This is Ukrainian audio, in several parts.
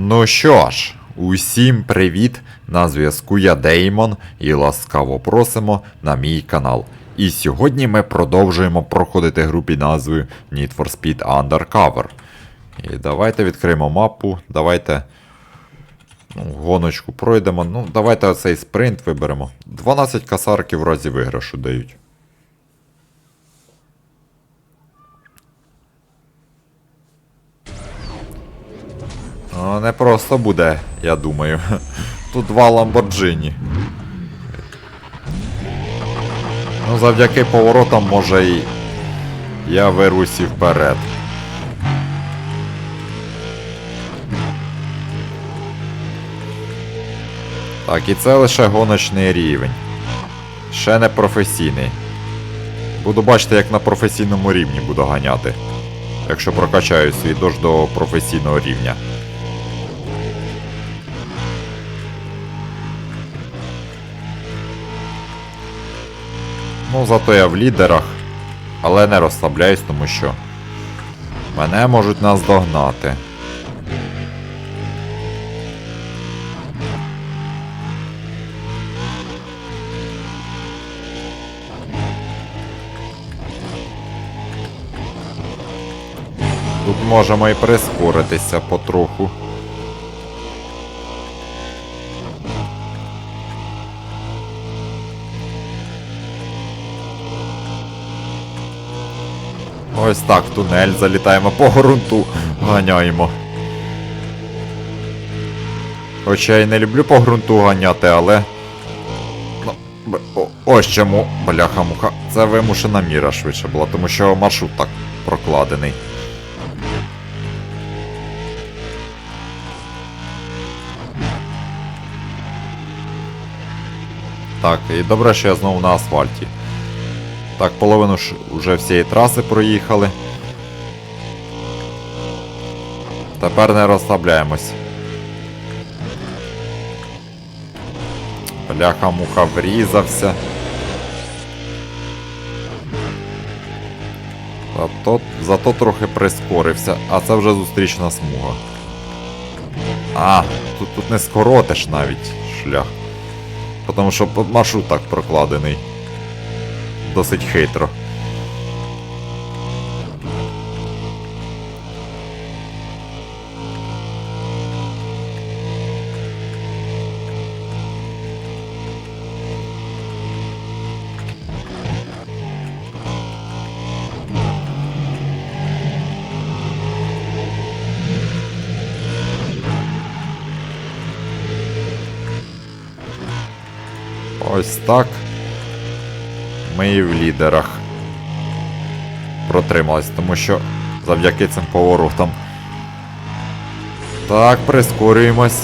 Ну що ж, усім привіт! На зв'язку я Деймон і ласкаво просимо на мій канал. І сьогодні ми продовжуємо проходити гру під назвою Need for Speed Undercover. І давайте відкриємо мапу, давайте ну, гоночку пройдемо. Ну, давайте оцей спринт виберемо. 12 касарків в разі виграшу дають. Ну, не просто буде, я думаю. Тут два Ламборджині. Ну, завдяки поворотам, може і я вирусь і вперед. Так, і це лише гоночний рівень. Ще не професійний. Буду бачити, як на професійному рівні буду ганяти. Якщо прокачаю свій дощ до професійного рівня. Ну, зато я в лідерах, але не розслабляюсь, тому що мене можуть наздогнати. Тут можемо і прискоритися потроху. Ось так, тунель залітаємо по ґрунту, ганяємо. Хоча я й не люблю по ґрунту ганяти, але. Ось чому, бляха-муха. Це вимушена міра швидше була, тому що маршрут так прокладений. Так, і добре, що я знову на асфальті. Так, половину ж уже всієї траси проїхали. Тепер не розслабляємось. Бляха-муха врізався. Зато, зато трохи прискорився, а це вже зустрічна смуга. А, тут, тут не скоротиш навіть шлях. Тому що маршрут так прокладений досить хитро. Ось так. Ми і в лідерах протримались, тому що завдяки цим поворотам. Так, прискорюємось.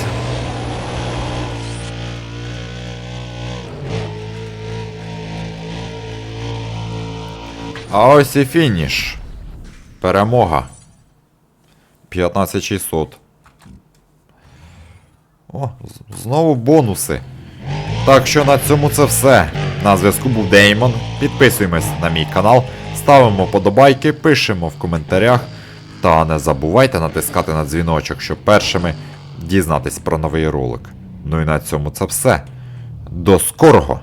А ось і фініш. Перемога. 15600. О, знову бонуси. Так що на цьому це все. На зв'язку був Деймон. Підписуємось на мій канал, ставимо подобайки, пишемо в коментарях. Та не забувайте натискати на дзвіночок, щоб першими дізнатись про новий ролик. Ну і на цьому це все. До скорого!